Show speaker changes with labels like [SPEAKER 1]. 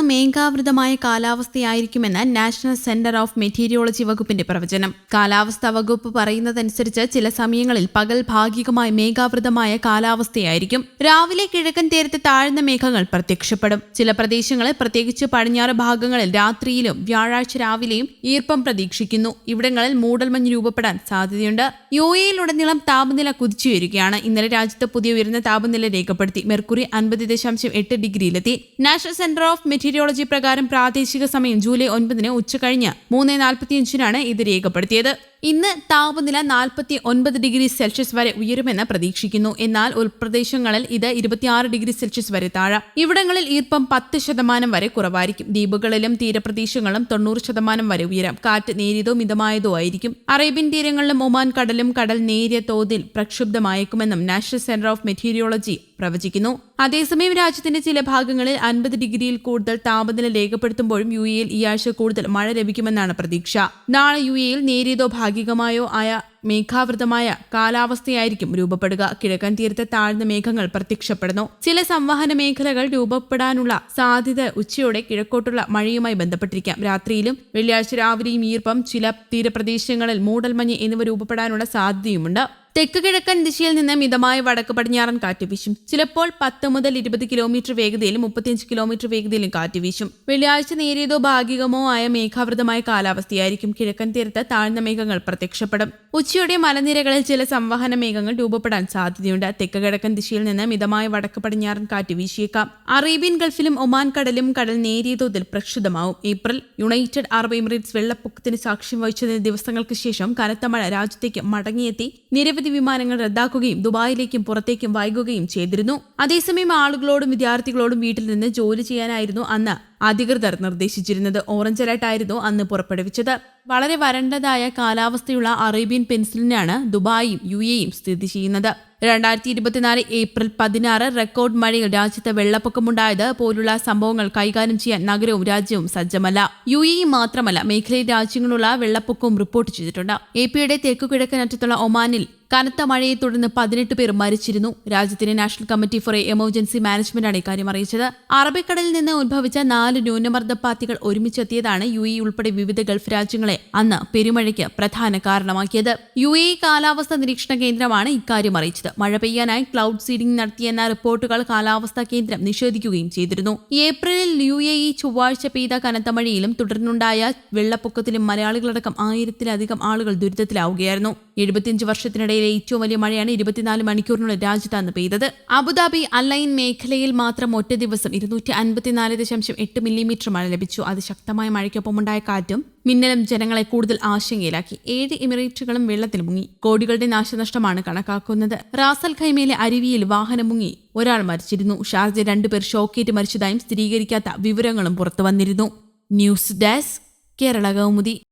[SPEAKER 1] മേഘാവൃതമായ കാലാവസ്ഥയായിരിക്കുമെന്ന് national centre of meteorology വകുപ്പിന്റെ പ്രവചനം. കാലാവസ്ഥാ വകുപ്പ് പറയുന്നതനുസരിച്ച് ചില സമയങ്ങളിൽ പകൽ ഭാഗികമായി മേഘാവൃതമായ കാലാവസ്ഥയായിരിക്കും. രാവിലെ കിഴക്കൻ തീരത്ത് താഴ്ന്ന മേഘങ്ങൾ പ്രത്യക്ഷപ്പെടും. ചില പ്രദേശങ്ങളിൽ പ്രത്യേകിച്ച് പടിഞ്ഞാറ് ഭാഗങ്ങളിൽ രാത്രിയിലും വ്യാഴാഴ്ച രാവിലെയും ഈർപ്പം പ്രതീക്ഷിക്കുന്നു. ഇവിടങ്ങളിൽ മൂടൽമഞ്ഞ് രൂപപ്പെടാൻ സാധ്യതയുണ്ട്. യു എയിലുടനീളം താപനില കുതിച്ചുയരുകയാണ് ഇന്നലെ രാജ്യത്ത് പുതിയ ഉയർന്ന താപനില രേഖപ്പെടുത്തി. മെർക്കുറി അൻപത് ദശാംശം എട്ട് ഡിഗ്രിയിലെത്തി. നാഷണൽ സെന്റർ ഓഫ് മെറ്റീരിയോളജി പ്രകാരം പ്രാദേശിക സമയം ജൂലൈ ഒൻപതിന് ഉച്ചകഴിഞ്ഞ് മൂന്ന് നാൽപ്പത്തിയഞ്ചിനാണ് ഇത് രേഖപ്പെടുത്തിയത്. ഇന്ന് താപനില നാൽപ്പത്തി ഒൻപത് ഡിഗ്രി സെൽഷ്യസ് വരെ ഉയരുമെന്ന് പ്രതീക്ഷിക്കുന്നു. എന്നാൽ ഉൾപ്രദേശങ്ങളിൽ ഇത് ഇരുപത്തിയാറ് ഡിഗ്രി സെൽഷ്യസ് വരെ താഴെ. ഇവിടങ്ങളിൽ ഈർപ്പം പത്ത് ശതമാനം വരെ കുറവായിരിക്കും. ദ്വീപുകളിലും തീരപ്രദേശങ്ങളും തൊണ്ണൂറ് ശതമാനം വരെ ഉയരാം. കാറ്റ് നേരിയതോ മിതമായതോ ആയിരിക്കും. അറേബ്യൻ തീരങ്ങളിലും ഒമാൻ കടലും കടൽ നേരിയ തോതിൽ പ്രക്ഷുബ്ധമായേക്കുമെന്നും നാഷണൽ സെന്റർ ഓഫ് മെറ്റീരിയോളജി പ്രവചിക്കുന്നു. അതേസമയം രാജ്യത്തിന്റെ ചില ഭാഗങ്ങളിൽ അൻപത് ഡിഗ്രിയിൽ കൂടുതൽ താപനില രേഖപ്പെടുത്തുമ്പോഴും യു എയിൽ ഈ ആഴ്ച കൂടുതൽ മഴ ലഭിക്കുമെന്നാണ് പ്രതീക്ഷ. നാളെ യു എയിൽ നേരിയതോ ഭാഗികമായോ ആയ മേഘാവൃതമായ കാലാവസ്ഥയായിരിക്കും രൂപപ്പെടുക. കിഴക്കൻ തീരത്തെ താഴ്ന്ന മേഘങ്ങൾ പ്രത്യക്ഷപ്പെടുന്നു. ചില സംവഹന മേഖലകൾ രൂപപ്പെടാനുള്ള സാധ്യത ഉച്ചയോടെ കിഴക്കോട്ടുള്ള മഴയുമായി ബന്ധപ്പെട്ടിരിക്കാം. രാത്രിയിലും വെള്ളിയാഴ്ച രാവിലെയും ഈർപ്പം ചില തീരപ്രദേശങ്ങളിൽ മൂടൽമഞ്ഞ് എന്നിവ രൂപപ്പെടാനുള്ള സാധ്യതയുമുണ്ട്. തെക്ക് കിഴക്കൻ ദിശയിൽ നിന്ന് മിതമായ വടക്ക് പടിഞ്ഞാറൻ കാറ്റ് വീശും. ചിലപ്പോൾ പത്ത് മുതൽ ഇരുപത് കിലോമീറ്റർ വേഗതയിലും മുപ്പത്തിയഞ്ച് കിലോമീറ്റർ വേഗതയിലും കാറ്റ് വീശും. വെള്ളിയാഴ്ച നേരിയതോ ഭാഗികമോ ആയ മേഘാവൃതമായ കാലാവസ്ഥയായിരിക്കും കിഴക്കൻ തീരത്ത് താഴ്ന്ന മേഘങ്ങൾ പ്രത്യക്ഷപ്പെടും. ഉച്ചയോടെ മലനിരകളിൽ ചില സംവഹന മേഘങ്ങൾ രൂപപ്പെടാൻ സാധ്യതയുണ്ട്. തെക്ക് കിഴക്കൻ ദിശയിൽ നിന്ന് മിതമായ വടക്ക് പടിഞ്ഞാറൻ കാറ്റ് വീശിയേക്കാം. അറേബ്യൻ ഗൾഫിലും ഒമാൻ കടലും കടൽ നേരിയ തോതിൽ പ്രക്ഷുബ്ധമാവും. ഏപ്രിൽ യുണൈറ്റഡ് അറബ് എമിറേറ്റ്സ് വെള്ളപ്പൊക്കത്തിന് സാക്ഷ്യം വഹിച്ചതിന് ദിവസങ്ങൾക്ക് ശേഷം കനത്ത മഴ രാജ്യത്തേക്ക് മടങ്ങിയെത്തി. നിരവധി വിമാനങ്ങൾ റദ്ദാക്കുകയും ദുബായിലേക്കും പുറത്തേക്കും വൈകുകയും ചെയ്തിരുന്നു. അതേസമയം ആളുകളോടും വിദ്യാർത്ഥികളോടും വീട്ടിൽ നിന്ന് ജോലി ചെയ്യാനായിരുന്നു അന്ന് അധികൃതർ നിർദ്ദേശിച്ചിരുന്നത് ഓറഞ്ച് അലർട്ടായിരുന്നു അന്ന് പുറപ്പെടുവിച്ചത്. വളരെ വരണ്ടതായ കാലാവസ്ഥയുള്ള അറേബ്യൻ പെൻസിലിനാണ് ദുബായും യു എയും സ്ഥിതി ചെയ്യുന്നത്. രണ്ടായിരത്തി ഇരുപത്തിനാല് ഏപ്രിൽ പതിനാറ് റെക്കോർഡ് മഴയിൽ രാജ്യത്ത് വെള്ളപ്പൊക്കമുണ്ടായത് പോലുള്ള സംഭവങ്ങൾ കൈകാര്യം ചെയ്യാൻ നഗരവും രാജ്യവും സജ്ജമല്ല. യു എ മാത്രമല്ല മേഖലയിൽ രാജ്യങ്ങളുള്ള വെള്ളപ്പൊക്കവും റിപ്പോർട്ട് ചെയ്തിട്ടുണ്ട്. എ പിയുടെ തെക്കുകിഴക്കനറ്റത്തുള്ള ഒമാനിൽ കനത്ത മഴയെ തുടർന്ന് പതിനെട്ട് പേർ മരിച്ചിരുന്നു. രാജ്യത്തിന്റെ നാഷണൽ കമ്മിറ്റി ഫോർ എമർജൻസി മാനേജ്മെന്റാണ് ഇക്കാര്യം അറിയിച്ചത്. അറബിക്കടലിൽ നിന്ന് ഉത്ഭവിച്ച നാല് ന്യൂനമർദ്ദപ്പാത്തികൾ ഒരുമിച്ചെത്തിയതാണ് യു എ ഉൾപ്പെടെ വിവിധ ഗൾഫ് രാജ്യങ്ങളെ അന്ന് പെരുമഴയ്ക്ക് പ്രധാന കാരണമാക്കിയത്. യു എ കാലാവസ്ഥാ നിരീക്ഷണ കേന്ദ്രമാണ് ഇക്കാര്യം അറിയിച്ചത്. മഴ പെയ്യാനായി ക്ലൗഡ് സീഡിംഗ് നടത്തിയെന്ന റിപ്പോർട്ടുകൾ കാലാവസ്ഥാ കേന്ദ്രം നിഷേധിക്കുകയും ചെയ്തിരുന്നു. ഏപ്രിലിൽ യു എ ഇ ചൊവ്വാഴ്ച പെയ്ത കനത്ത മഴയിലും തുടർന്നുണ്ടായ വെള്ളപ്പൊക്കത്തിലും മലയാളികളടക്കം ആയിരത്തിലധികം ആളുകൾ ദുരിതത്തിലാവുകയായിരുന്നു. എഴുപത്തിയഞ്ച് വർഷത്തിനിടയിലെ ഏറ്റവും വലിയ മഴയാണ് ഇരുപത്തിനാല് മണിക്കൂറിനുള്ളിൽ രാജ്യത്ത് അന്ന് പെയ്തത്. അബുദാബി അലൈൻ മേഖലയിൽ മാത്രം ഒറ്റ ദിവസം ഇരുന്നൂറ്റി അൻപത്തിനാല് ദശാംശം എട്ട് മില്ലിമീറ്റർ മഴ ലഭിച്ചു അതിശക്തമായ മഴയ്ക്കൊപ്പമുണ്ടായ കാറ്റും മിന്നലും ജനങ്ങളെ കൂടുതൽ ആശങ്കയിലാക്കി. ഏഴ് എമിറേറ്റുകളും വെള്ളത്തിൽ മുങ്ങി. കോടികളുടെ നാശനഷ്ടമാണ് കണക്കാക്കുന്നത്. റാസൽ ഖൈമയിലെ അരുവിയിൽ വാഹനം മുങ്ങി. ഒരാൾ മരിച്ചിരുന്നു. ഷാർജ രണ്ടുപേർ ഷോക്കേറ്റ് മരിച്ചതായും സ്ഥിരീകരിക്കാത്ത വിവരങ്ങളും പുറത്തു വന്നിരുന്നു ന്യൂസ് ഡെസ്ക് കേരള കൗമുദി.